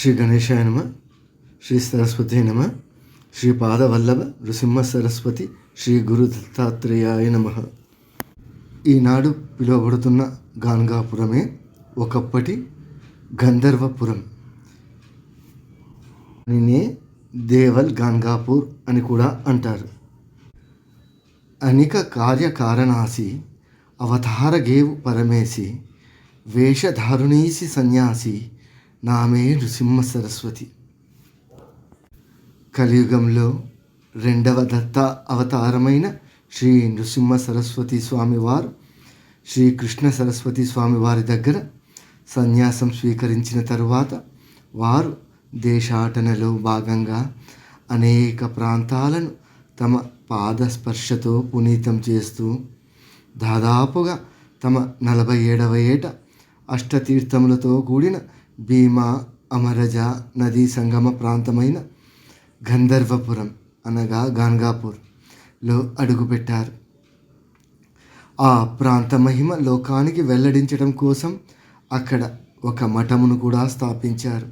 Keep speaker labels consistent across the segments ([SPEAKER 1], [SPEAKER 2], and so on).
[SPEAKER 1] శ్రీ గణేశాయ నమ శ్రీ సరస్వతి నమ శ్రీ పాదవల్లభ నృసింహ సరస్వతి శ్రీ గురు దత్తాత్రేయాయ నమ. ఈనాడు పిలువబడుతున్న గాన్గాపురమే ఒకప్పటి గంధర్వపురం. దీనినే దేవల్ గాన్గాపూర్ అని కూడా అంటారు. అనిక కార్యకారణాసి అవతారగేవు పరమేసి వేషధారుణీసి సన్యాసి నామే నృసింహ సరస్వతి కలియుగంలో రెండవ దత్త అవతారమైన శ్రీ నృసింహ సరస్వతి స్వామివారు శ్రీకృష్ణ సరస్వతి స్వామివారి దగ్గర సన్యాసం స్వీకరించిన తరువాత వారు దేశాటనలో భాగంగా అనేక ప్రాంతాలను తమ పాదస్పర్శతో పునీతం చేస్తూ దాదాపుగా తమ నలభై ఏడవ ఏట అష్టతీర్థములతో కూడిన భీమా అమరజ నదీ సంగమ ప్రాంతమైన గంధర్వపురం అనగా గాన్గాపూర్లో అడుగుపెట్టారు. ఆ ప్రాంత మహిమ లోకానికి వెల్లడించడం కోసం అక్కడ ఒక మఠమును కూడా స్థాపించారు.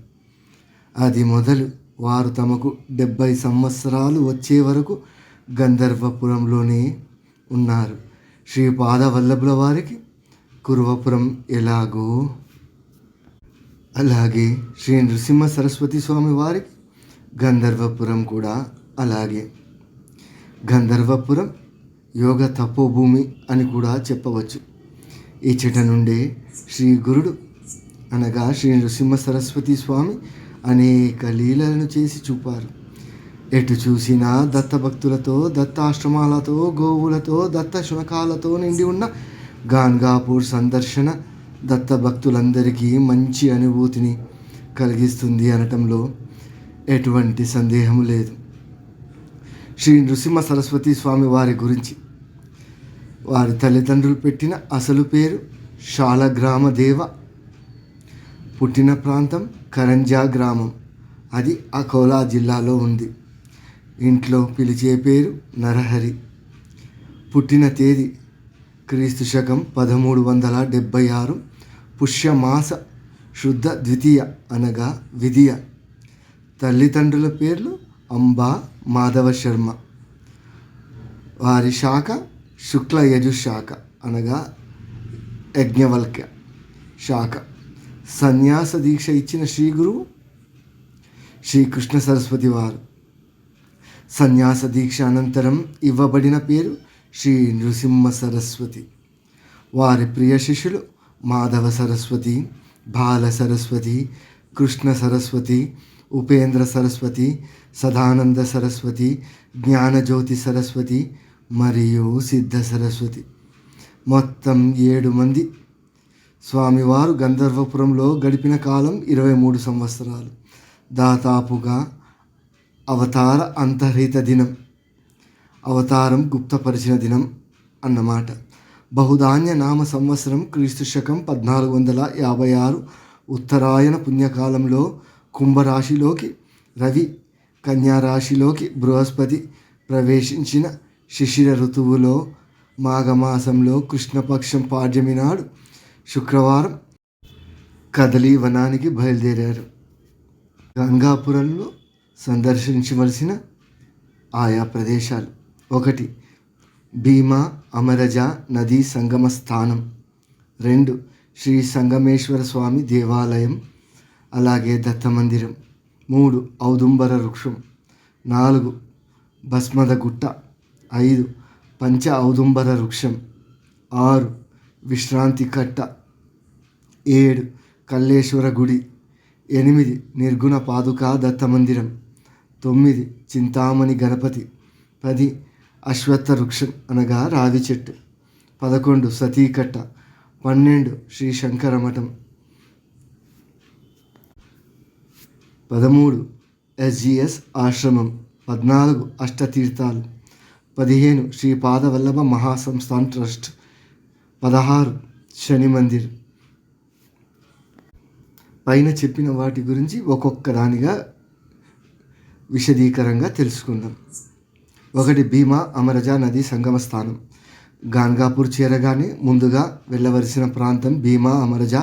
[SPEAKER 1] అది మొదలు వారు తమకు డెబ్భై సంవత్సరాలు వచ్చే వరకు గంధర్వపురంలోనే ఉన్నారు. శ్రీ పాదవల్లభుల వారికి కురువపురం ఎలాగో అలాగే శ్రీ నృసింహ సరస్వతి స్వామి వారికి గంధర్వపురం కూడా అలాగే. గంధర్వపురం యోగ తపోభూమి అని కూడా చెప్పవచ్చు. ఈ చెట నుండే శ్రీ గురుడు అనగా శ్రీ నృసింహ సరస్వతి స్వామి అనేక లీలలను చేసి చూపారు. ఎటు చూసినా దత్త భక్తులతో దత్తాశ్రమాలతో గోవులతో దత్త శునకాలతో నిండి ఉన్న గాన్గాపూర్ సందర్శన దత్త భక్తులందరికీ మంచి అనుభూతిని కలిగిస్తుంది అనటంలో ఎటువంటి సందేహం లేదు. శ్రీ నృసింహ సరస్వతి స్వామి వారి గురించి. వారి తల్లిదండ్రులు పెట్టిన అసలు పేరు శాలగ్రామ దేవ. పుట్టిన ప్రాంతం కరంజా గ్రామం. అది అకోలా జిల్లాలో ఉంది. ఇంట్లో పిలిచే పేరు నరహరి. పుట్టిన తేదీ క్రీస్తు శకం పదమూడు వందల డెబ్భై ఆరు. పుష్యమాస శుద్ధ ద్వితీయ అనగా విధియ. తల్లిదండ్రుల పేర్లు అంబా మాధవ శర్మ. వారి శాఖ శుక్ల యజుశాఖ అనగా యజ్ఞవల్క్య శాఖ. సన్యాస దీక్ష ఇచ్చిన శ్రీ గురువు శ్రీకృష్ణ సరస్వతి వారు. సన్యాస దీక్ష అనంతరం ఇవ్వబడిన పేరు శ్రీ నృసింహ సరస్వతి. వారి ప్రియ శిష్యులు మాధవ సరస్వతి బాల సరస్వతి కృష్ణ సరస్వతి ఉపేంద్ర సరస్వతి సదానంద సరస్వతి జ్ఞానజ్యోతి సరస్వతి మరియు సిద్ధ సరస్వతి. మొత్తం ఏడు మంది. స్వామివారు గంధర్వపురంలో గడిపిన కాలం ఇరవై మూడు సంవత్సరాలు. దాదాపుగా అవతార అంతర్హిత దినం. అవతారం గుప్తపరిచిన దినం అన్నమాట. బహుధాన్య నామ సంవత్సరం క్రీస్తు శకం పద్నాలుగు వందల యాభై ఆరు ఉత్తరాయణ పుణ్యకాలంలో కుంభరాశిలోకి రవి కన్యారాశిలోకి బృహస్పతి ప్రవేశించిన శిశిర ఋతువులో మాఘమాసంలో కృష్ణపక్షం పాడ్యమి నాడు శుక్రవారం కదలి వనానికి బయలుదేరారు. గంగాపురంలో సందర్శించవలసిన ఆయా ప్రదేశాలు. ఒకటి భీమా అమరజ నదీ సంగమ స్థానం. రెండు శ్రీ సంగమేశ్వర స్వామి దేవాలయం అలాగే దత్త మందిరం మూడు ఔదుంబర వృక్షం. నాలుగు భస్మద గుట్ట ఐదు పంచ ఔదుంబర వృక్షం. ఆరు విశ్రాంతి కట్ట. ఏడు కల్లేశ్వర గుడి. ఎనిమిది నిర్గుణ పాదుకా దత్త మందిరం తొమ్మిది చింతామణి గణపతి. పది అశ్వత్థ వృక్షం అనగా రావి చెట్టు. పదకొండు సతీకట్ట. పన్నెండు శ్రీ శంకర మఠం పదమూడు ఎస్జిఎస్ ఆశ్రమం. పద్నాలుగు అష్టతీర్థాలు. పదిహేను శ్రీ పాదవల్లభ మహాసంస్థాన్ ట్రస్ట్. పదహారు శని మందిర్. పైన చెప్పిన వాటి గురించి ఒక్కొక్క దానిగా విశదీకరంగా తెలుసుకుందాం. ఒకటి భీమా అమరజా నది సంగమ స్థానం గాన్గాపూర్ చేరగానే ముందుగా వెళ్ళవలసిన ప్రాంతం భీమా అమరజ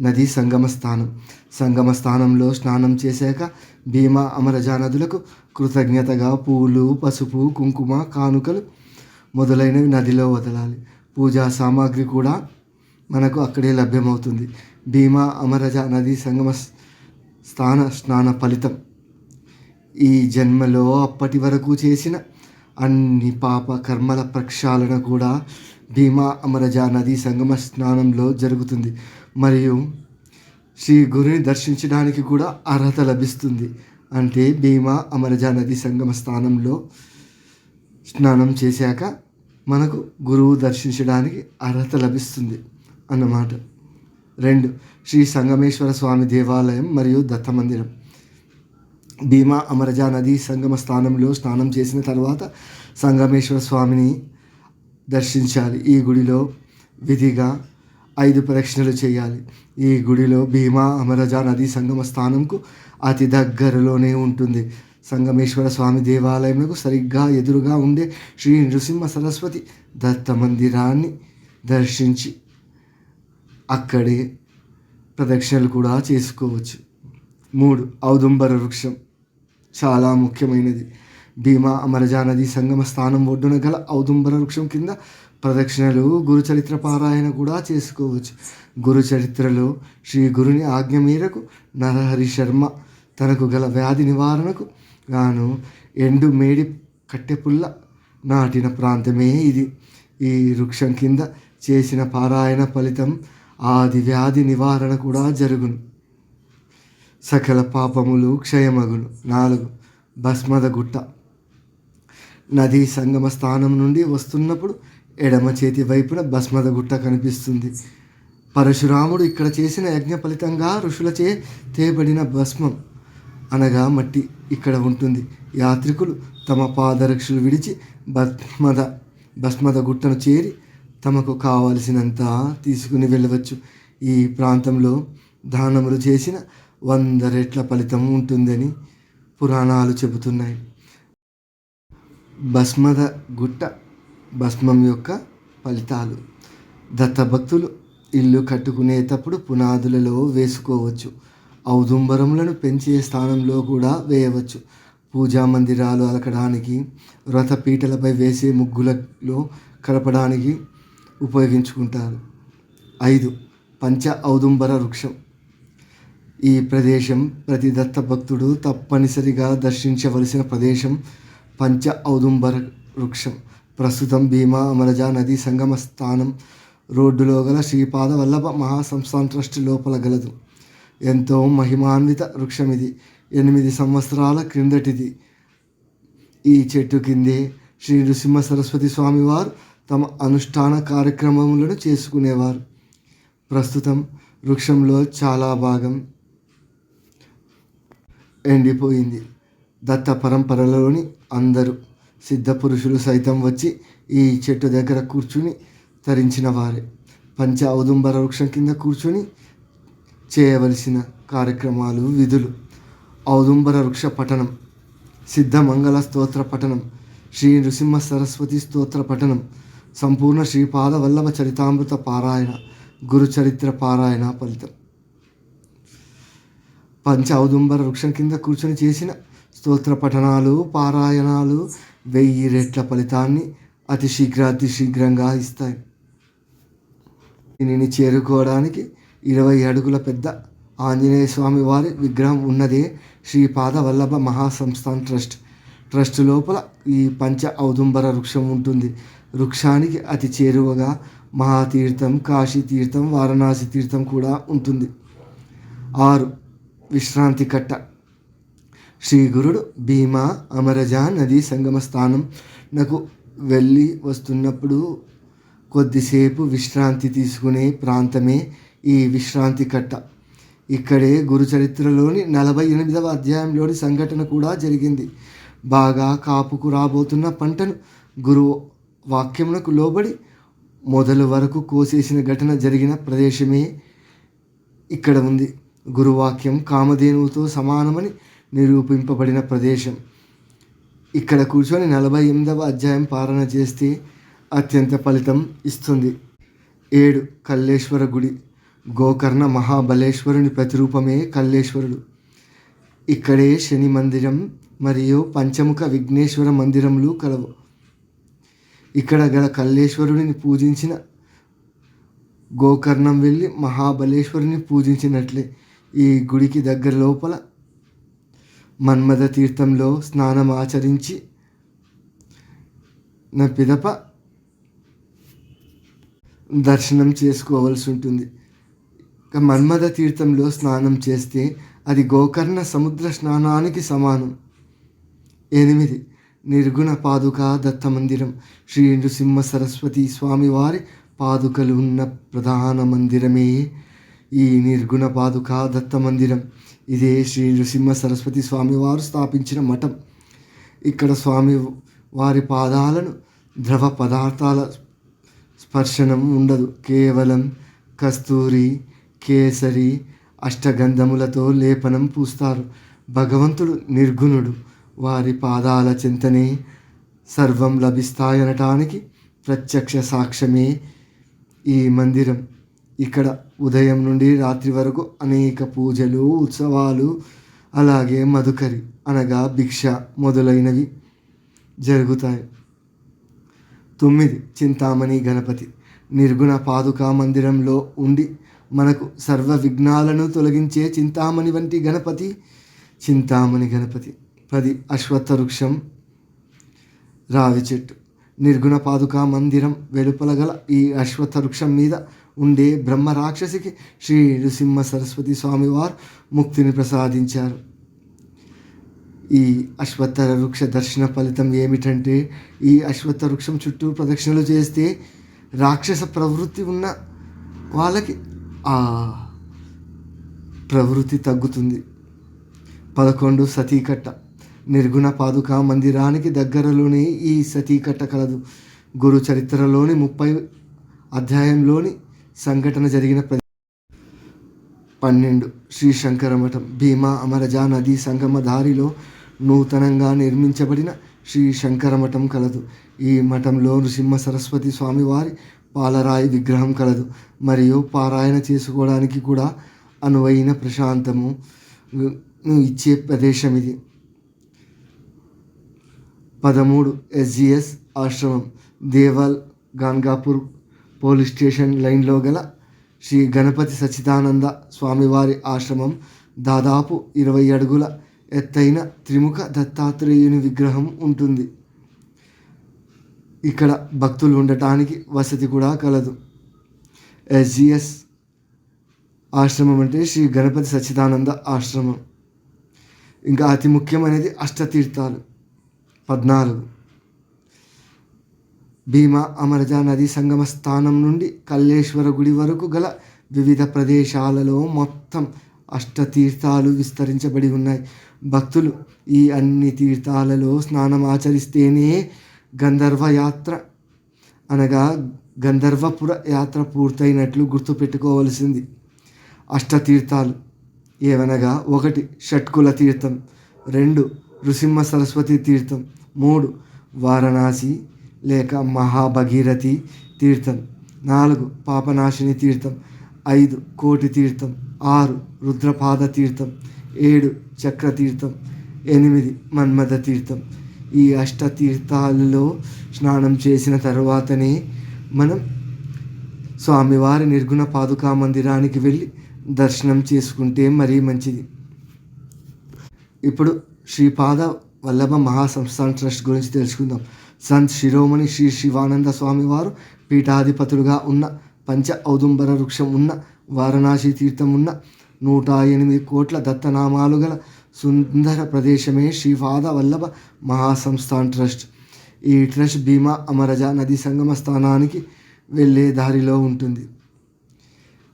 [SPEAKER 1] నది సంగమ స్థానం సంగమ స్థానంలో స్నానం చేశాక భీమా అమరజా నదులకు కృతజ్ఞతగా పూలు పసుపు కుంకుమ కానుకలు మొదలైనవి నదిలో వదలాలి. పూజా సామాగ్రి కూడా మనకు అక్కడే లభ్యమవుతుంది. భీమా అమరజ నది సంగమ స్థాన స్నాన ఫలితం ఈ జన్మలో అప్పటి వరకు చేసిన అన్ని పాప కర్మల ప్రక్షాళన కూడా భీమా అమరజ నది సంగమ స్నానంలో జరుగుతుంది. మరియు శ్రీ గురుని దర్శించడానికి కూడా అర్హత లభిస్తుంది. అంటే భీమా అమరజ నది సంగమ స్థానంలో స్నానం చేశాక మనకు గురువు దర్శించడానికి అర్హత లభిస్తుంది అన్నమాట. రెండు శ్రీ సంగమేశ్వర స్వామి దేవాలయం మరియు దత్త మందిరం భీమా అమరజా నది సంగమ స్థానంలో స్నానం చేసిన తర్వాత సంగమేశ్వర స్వామిని దర్శించాలి. ఈ గుడిలో విధిగా ఐదు ప్రదక్షిణలు చేయాలి. ఈ గుడిలో భీమా అమరజా నది సంగమ స్థానంకు అతి దగ్గరలోనే ఉంటుంది. సంగమేశ్వర స్వామి దేవాలయంకు సరిగ్గా ఎదురుగా ఉండే శ్రీ నృసింహ సరస్వతి దత్త మందిరాన్ని దర్శించి అక్కడే ప్రదక్షిణలు కూడా చేసుకోవచ్చు. మూడు ఔదుంబర వృక్షం. చాలా ముఖ్యమైనది. భీమా అమరజా నది సంగమ స్థానం ఒడ్డున గల ఔదుంబర వృక్షం కింద ప్రదక్షిణలు గురుచరిత్ర పారాయణ కూడా చేసుకోవచ్చు. గురుచరిత్రలో శ్రీ గురుని ఆజ్ఞ మేరకు నరహరి శర్మ తనకు గల వ్యాధి నివారణకు గాను ఎండు మేడి కట్టెపుల్ల నాటిన ప్రాంతమే ఇది. ఈ వృక్షం కింద చేసిన పారాయణ ఫలితం ఆది వ్యాధి నివారణ కూడా జరుగును. సకల పాపములు క్షయమగును. నాలుగు భస్మద గుట్ట. నదీ సంగమ స్థానం నుండి వస్తున్నప్పుడు ఎడమ చేతి వైపున భస్మద గుట్ట కనిపిస్తుంది. పరశురాముడు ఇక్కడ చేసిన యజ్ఞ ఫలితంగా ఋషులచే తేబడిన భస్మం అనగా మట్టి ఇక్కడ ఉంటుంది. యాత్రికులు తమ పాదరక్షలు విడిచి భస్మద భస్మద గుట్టను చేరి తమకు కావలసినంత తీసుకుని వెళ్ళవచ్చు. ఈ ప్రాంతంలో దానములు చేసిన వంద రెట్ల ఫలితం ఉంటుందని పురాణాలు చెబుతున్నాయి. భస్మద గుట్ట భస్మం యొక్క ఫలితాలు. దత్తభక్తులు ఇల్లు కట్టుకునేటప్పుడు పునాదులలో వేసుకోవచ్చు. ఔదుంబరములను పెంచే స్థానంలో కూడా వేయవచ్చు. పూజా మందిరాలు అలకడానికి వ్రతపీటలపై వేసే ముగ్గులలో కలపడానికి ఉపయోగించుకుంటారు. ఐదు. పంచ ఔదుంబర వృక్షం. ఈ ప్రదేశం ప్రతి దత్త భక్తుడు తప్పనిసరిగా దర్శించవలసిన ప్రదేశం పంచ ఔదుంబర వృక్షం. ప్రస్తుతం భీమా అమరజా నది సంగమ స్థానం రోడ్డులో గల శ్రీపాద వల్లభ మహాసంస్థాన్ ట్రస్ట్ లోపల గలదు. ఎంతో మహిమాన్విత వృక్షం ఇది ఎనిమిది సంవత్సరాల క్రిందటిది. ఈ చెట్టు కిందే శ్రీ నృసింహ సరస్వతి స్వామివారు తమ అనుష్ఠాన కార్యక్రమములను చేసుకునేవారు. ప్రస్తుతం వృక్షంలో చాలా భాగం ఎండిపోయింది. దత్త పరంపరలోని అందరూ సిద్ధ పురుషులు సైతం వచ్చి ఈ చెట్టు దగ్గర కూర్చుని తరించిన వారే. పంచ ఔదుంబర వృక్షం కింద కూర్చొని చేయవలసిన కార్యక్రమాలు విధులు. ఔదుంబర వృక్ష పఠనం సిద్ధమంగళ స్తోత్ర పఠనం శ్రీ నృసింహ సరస్వతి స్తోత్ర పఠనం సంపూర్ణ శ్రీపాద వల్లభ చరితామృత పారాయణ గురుచరిత్ర పారాయణ ఫలితం. పంచ ఔదుంబర వృక్షం కింద కూర్చొని చేసిన స్తోత్ర పఠనాలు పారాయణాలు వెయ్యి రెట్ల ఫలితాన్ని అతి శీఘ్ర అతి శీఘ్రంగా ఇస్తాయి. దీనిని చేరుకోవడానికి ఇరవై అడుగుల పెద్ద ఆంజనేయ స్వామి వారి విగ్రహం ఉన్నదే శ్రీపాద వల్లభ మహాసంస్థాన్ ట్రస్ట్. ట్రస్ట్ లోపల ఈ పంచ ఔదుంబర వృక్షం ఉంటుంది. వృక్షానికి అతి చేరువగా మహాతీర్థం కాశీ తీర్థం వారణాసి తీర్థం కూడా ఉంటుంది. ఆరు విశ్రాంతి కట్ట శ్రీ గురుడు భీమా అమరజా నదీ సంగమ స్థానం నాకు వెళ్ళి వస్తున్నప్పుడు కొద్దిసేపు విశ్రాంతి తీసుకునే ప్రాంతమే ఈ విశ్రాంతి కట్ట ఇక్కడే గురు చరిత్రలోని నలభై ఎనిమిదవ అధ్యాయంలోని సంఘటన కూడా జరిగింది. బాగా కాపుకు రాబోతున్న పంటను గురువు వాక్యమునకు లోబడి మొదలు వరకు కోసేసిన ఘటన జరిగిన ప్రదేశమే ఇక్కడ ఉంది. గురువాక్యం కామధేనువుతో సమానమని నిరూపింపబడిన ప్రదేశం. ఇక్కడ కూర్చొని నలభై ఎనిమిదవ అధ్యాయం పాలన చేస్తే అత్యంత ఫలితం ఇస్తుంది. ఏడు కల్లేశ్వర గుడి. గోకర్ణ మహాబలేశ్వరుని ప్రతిరూపమే కల్లేశ్వరుడు. ఇక్కడే శని మందిరం మరియు పంచముఖ విఘ్నేశ్వర మందిరములు కలవు. ఇక్కడ గల కల్లేశ్వరుడిని పూజించిన గోకర్ణం వెళ్ళి మహాబలేశ్వరుని పూజించినట్లే. ఈ గుడికి దగ్గర లోపల మన్మథ తీర్థంలో స్నానం ఆచరించి నా పిదప దర్శనం చేసుకోవాల్సి ఉంటుంది. మన్మథ తీర్థంలో స్నానం చేస్తే అది గోకర్ణ సముద్ర స్నానానికి సమానం. ఎనిమిది. నిర్గుణ పాదుక దత్త మందిరం శ్రీ నృసింహ సరస్వతి స్వామివారి పాదుకలు ఉన్న ప్రధాన మందిరమే ఈ నిర్గుణ పాదుక దత్త మందిరం ఇదే శ్రీ నృసింహ సరస్వతి స్వామివారు స్థాపించిన మఠం. ఇక్కడ స్వామి వారి పాదాలను ద్రవ పదార్థాల స్పర్శనం ఉండదు. కేవలం కస్తూరి కేసరి అష్టగంధములతో లేపనం పూస్తారు. భగవంతుడు నిర్గుణుడు. వారి పాదాల చింతనే సర్వం లభిస్తాయనటానికి ప్రత్యక్ష సాక్ష్యమే ఈ మందిరం. ఇక్కడ ఉదయం నుండి రాత్రి వరకు అనేక పూజలు ఉత్సవాలు అలాగే మధుకరి అనగా భిక్ష మొదలైనవి జరుగుతాయి. తొమ్మిది చింతామణి గణపతి నిర్గుణ పాదుకా మందిరంలో ఉండి మనకు సర్వ విఘ్నాలను తొలగించే చింతామణి వంటి గణపతి చింతామణి గణపతి. పది అశ్వత్థ వృక్షం రావి చెట్టు నిర్గుణ పాదుకా మందిరం వెలుపల గల ఈ అశ్వత్థ వృక్షం మీద ఉండే బ్రహ్మ రాక్షసికి శ్రీ నృసింహ సరస్వతి స్వామివారు ముక్తిని ప్రసాదించారు. ఈ అశ్వత్థ వృక్ష దర్శన ఫలితం ఏమిటంటే ఈ అశ్వత్థ వృక్షం చుట్టూ ప్రదక్షిణలు చేస్తే రాక్షస ప్రవృత్తి ఉన్న వాళ్ళకి ఆ ప్రవృత్తి తగ్గుతుంది. పదకొండు సతీకట్ట. నిర్గుణ పాదుక మందిరానికి దగ్గరలోనే ఈ సతీకట్ట కలదు. గురు చరిత్రలోని ముప్పై అధ్యాయంలోని సంఘటన జరిగిన ప్ర పన్నెండు. శ్రీ శంకర మఠం భీమా అమరజా నదీ సంగమ దారిలో నూతనంగా నిర్మించబడిన శ్రీ శంకర మఠం కలదు. ఈ మఠంలో నృసింహ సరస్వతి స్వామివారి పాలరాయి విగ్రహం కలదు. మరియు పారాయణ చేసుకోవడానికి కూడా అనువైన ప్రశాంతము ఇచ్చే ప్రదేశం ఇది. పదమూడు. ఎస్జిఎస్ ఆశ్రమం. దేవాల్ గాన్గాపూర్ పోలీస్ స్టేషన్ లైన్లో గల శ్రీ గణపతి సచిదానంద స్వామివారి ఆశ్రమం దాదాపు ఇరవై అడుగుల ఎత్తైన త్రిముఖ దత్తాత్రేయుని విగ్రహం ఉంటుంది. ఇక్కడ భక్తులు ఉండటానికి వసతి కూడా కలదు. ఎస్జిఎస్ ఆశ్రమం అంటే శ్రీ గణపతి సచ్చిదానంద ఆశ్రమం. ఇంకా అతి ముఖ్యమైనది అష్టతీర్థాలు. పద్నాలుగు. భీమా అమరజా నది సంగమ స్థానం నుండి కల్లేశ్వర గుడి వరకు గల వివిధ ప్రదేశాలలో మొత్తం అష్టతీర్థాలు విస్తరించబడి ఉన్నాయి. భక్తులు ఈ అన్ని తీర్థాలలో స్నానం ఆచరిస్తేనే గంధర్వ యాత్ర అనగా గంధర్వపుర యాత్ర పూర్తయినట్లు గుర్తుపెట్టుకోవలసింది. అష్టతీర్థాలు ఏవనగా ఒకటి షట్కుల తీర్థం రెండు నృసింహ సరస్వతి తీర్థం మూడు వారణాసి లేక మహాభగీరథి తీర్థం. నాలుగు పాపనాశిని తీర్థం. ఐదు కోటి తీర్థం. ఆరు రుద్రపాద తీర్థం. ఏడు చక్ర తీర్థం. ఎనిమిది మన్మథ తీర్థం. ఈ అష్ట తీర్థాలలో స్నానం చేసిన తర్వాతనే మనం స్వామివారి నిర్గుణ పాదుకా మందిరానికి వెళ్ళి దర్శనం చేసుకుంటే మరీ మంచిది. ఇప్పుడు శ్రీపాద వల్లభ మహాసంస్థాన్ ట్రస్ట్ గురించి తెలుసుకుందాం. సంత్ శిరోమణి శ్రీ శివానంద స్వామి వారు పీఠాధిపతులుగా ఉన్న పంచ ఔదుంబర వృక్షం ఉన్న వారణాసి తీర్థం ఉన్న నూట ఎనిమిది కోట్ల దత్తనామాలు గల సుందర ప్రదేశమే శ్రీపాద వల్లభ మహాసంస్థాన్ ట్రస్ట్. ఈ ట్రస్ట్ భీమా అమరజా నది సంగమ స్థానానికి వెళ్ళే దారిలో ఉంటుంది.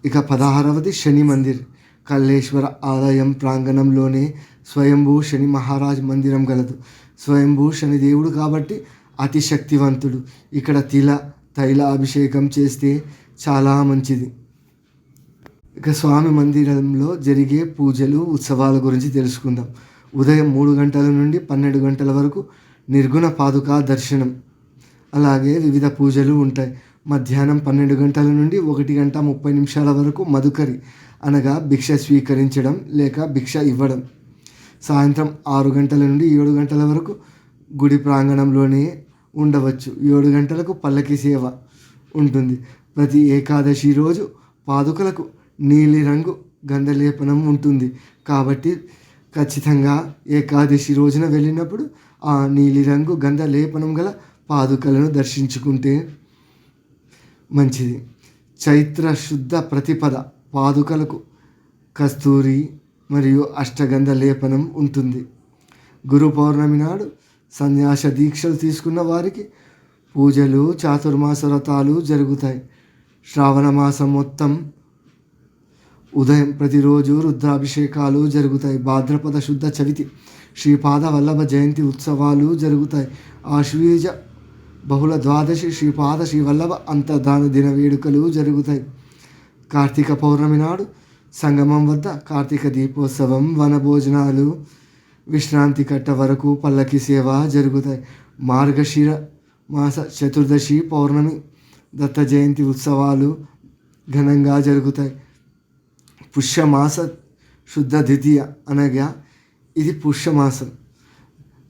[SPEAKER 1] ఇక పదహారవది శని మందిర్. కల్లేశ్వర ఆలయం ప్రాంగణంలోనే స్వయంభూ శని మహారాజ్ మందిరం గలదు. స్వయంభూ శని దేవుడు కాబట్టి అతి శక్తివంతుడు ఇక్కడ తిల తైల అభిషేకం చేస్తే చాలా మంచిది. ఇక స్వామి మందిరంలో జరిగే పూజలు ఉత్సవాల గురించి తెలుసుకుందాం. ఉదయం మూడు గంటల నుండి పన్నెండు గంటల వరకు నిర్గుణ పాదుకా దర్శనం. అలాగే వివిధ పూజలు ఉంటాయి. మధ్యాహ్నం పన్నెండు గంటల నుండి ఒకటి గంట ముప్పై నిమిషాల వరకు మధుకరి అనగా భిక్ష స్వీకరించడం లేక భిక్ష ఇవ్వడం. సాయంత్రం ఆరు గంటల నుండి ఏడు గంటల వరకు గుడి ప్రాంగణంలోనే ఉండవచ్చు. ఏడు గంటలకు పల్లకి సేవ ఉంటుంది. ప్రతి ఏకాదశి రోజు పాదుకలకు నీలిరంగు గంధలేపనం ఉంటుంది. కాబట్టి ఖచ్చితంగా ఏకాదశి రోజున వెళ్ళినప్పుడు ఆ నీలిరంగు గంధ లేపనం గల పాదుకలను దర్శించుకుంటే మంచిది. చైత్ర శుద్ధ ప్రతిపద పాదుకలకు కస్తూరి మరియు అష్టగంధ లేపనం ఉంటుంది. గురు పౌర్ణమి నాడు సన్యాస దీక్షలు తీసుకున్న వారికి పూజలు చాతుర్మాస వ్రతాలు జరుగుతాయి. శ్రావణ మాసం మొత్తం ఉదయం ప్రతిరోజు రుద్రాభిషేకాలు జరుగుతాయి. భాద్రపద శుద్ధ చవితి శ్రీపాద వల్లభ జయంతి ఉత్సవాలు జరుగుతాయి. ఆశ్వీజ బహుళ ద్వాదశి శ్రీపాద శ్రీ వల్లభ అంతర్ధాన దిన వేడుకలు జరుగుతాయి. కార్తీక పౌర్ణమి నాడు సంగమం వద్ద కార్తీక దీపోత్సవం వనభోజనాలు విశ్రాంతి కట్ట వరకు పల్లకి సేవ జరుగుతాయి. మార్గశిర మాస చతుర్దశి పౌర్ణమి దత్త జయంతి ఉత్సవాలు ఘనంగా జరుగుతాయి. పుష్యమాస శుద్ధ ద్వితీయ అనగా ఇది పుష్యమాసం.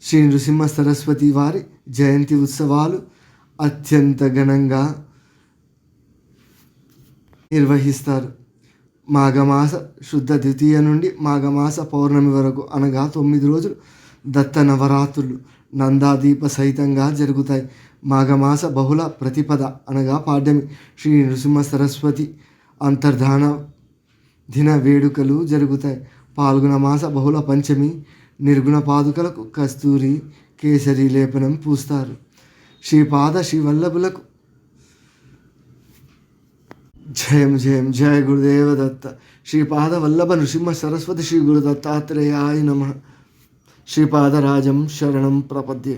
[SPEAKER 1] శ్రీ నృసింహ సరస్వతి వారి జయంతి ఉత్సవాలు అత్యంత ఘనంగా నిర్వహిస్తారు. మాఘమాస శుద్ధ ద్వితీయ నుండి మాఘమాస పౌర్ణమి వరకు అనగా తొమ్మిది రోజులు దత్త నవరాత్రులు నందాదీప సహితంగా జరుగుతాయి. మాఘమాస బహుళ ప్రతిపద అనగా పాడ్యమి. శ్రీ నృసింహ సరస్వతి అంతర్ధాన దిన వేడుకలు జరుగుతాయి. పాల్గొన మాస బహుళ పంచమి నిర్గుణ పాదుకలకు కస్తూరి కేసరి లేపనం పూస్తారు. శ్రీపాద శ్రీవల్లభులకు వల్లభులకు జయం జయం జయ గురుదేవ దత్త శ్రీపాద వల్లభ నృసింహ సరస్వతి శ్రీ గురు దత్తాత్రేయాయ నమ శ్రీపాదరాజం శరణం ప్రపద్యే